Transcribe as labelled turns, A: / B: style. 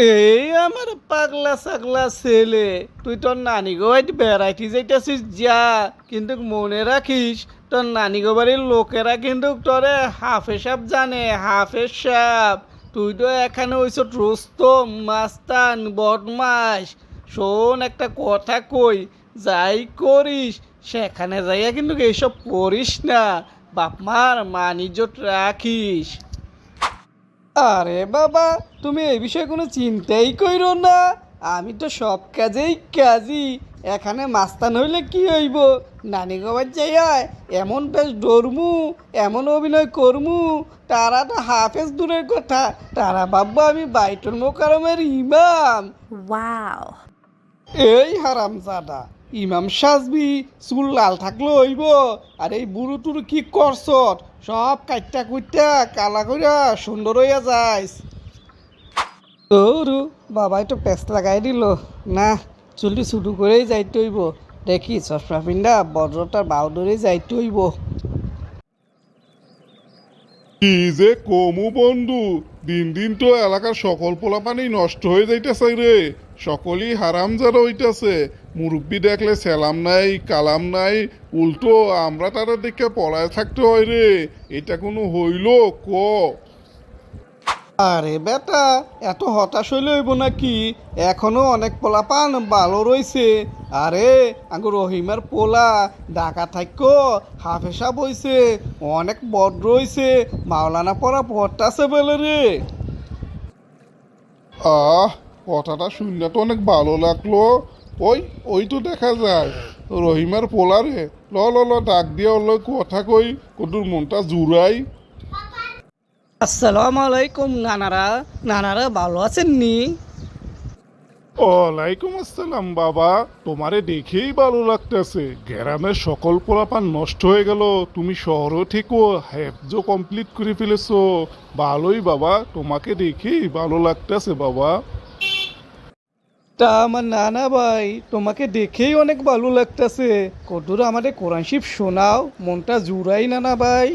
A: এই আমার পাগলা সাগলা ছেলে। তুই তোর নানি গো বাড়ি বেড়াইতে যাইতেছিস যা, কিন্তু মনে রাখিস, তোর নানি গো বাড়ির লোকেরা কিন্তু তোরে হাফে সাপ জানে হাফে সাপ। তুই তো এখানে ওইস রোস্তম মাস্তান, বদমাস। শোন, একটা কথা কই, যাই করিস, সেখানে যাইয়া কিন্তু এইসব করিস না। বাপ মার মানিজত রাখিস। আরে বাবা তুমি এই বিষয়ে কোনো চিন্তাই করো না। আমি তো সব কাজেই কাজই এখানে মাস্তান হইলে কি হইব? নানি গবার যাইয়া এমন বেশ ডরমু এমন অভিনয় করমু। তারা তো হাফেজ দূরের কথা। তারা ভাববো আমি বাইটুল মোকারমের ইমাম।
B: Wow.
A: এই হারাম জাদা ইমাম সাজবি চুল লাল থাকলে হইব। আর এই বুড়ো টুরু কি করছ সব কাইটা কুইটা কালা কইরা সুন্দর হইয়া যাইস। ওরু বাবাই তো পেস্ট লাগাই দিল। না, চুলটি ছুটু করেই যাইতে হইব। দেখি, চশমা পিন্ধা বজ্রটার বাউ ধরেই যাইতে হইব।
C: কি যে কমু বন্ধু, দিন দিন তো এলাকার সকল পোলাপানি নষ্ট হয়ে যাইতেছে রে। সকলই হারাম যারা হইতাছে। মুরব্বী দেখলে সেলাম নাই কালাম নাই উল্টো আমরা তারা দেখে পড়ায় থাকতে হয় রে। এটা কোনো হইল ক?
A: আরে বেটা এত হতাশ হইলে হইব নাকি? এখনও অনেক পোলা পান ভালো রইছে। আরে আঙ্গু রহিমের পোলা ঢাকা থাকো হাফেসা বইছে অনেক বড় রইছে মাওলানা পড়া পড়তাছে বলে রে।
C: আহ কথাটা শুনলে তো অনেক ভালো লাগল। ওই ওই তো দেখা যায়। রহিমার পোলারে ল ল ল ডাক দিয়ে ওর কথা কই কদুর মনটা জুড়াই।
A: আসসালামু আলাইকুম নানারা। নানারা ভালো আছেন নি?
C: ওয়ালাইকুম আসসালাম বাবা। তোমারে দেখেই ভালো লাগতেছে। গ্রামের সকল পোলাপান নষ্ট হয়ে গেল। তুমি শহরও থেকেও হ্যাবজো কমপ্লিট করে ফেলেছো। ভালোই বাবা। তোমাকে দেখেই ভালো লাগতেছে বাবা।
A: তা আমার নানা ভাই, তোমাকে দেখেই অনেক ভালো লাগতেছে। কদুর আমাদের কোরআনশিব শোনাও, মনটা জুড়াই, নানা ভাই।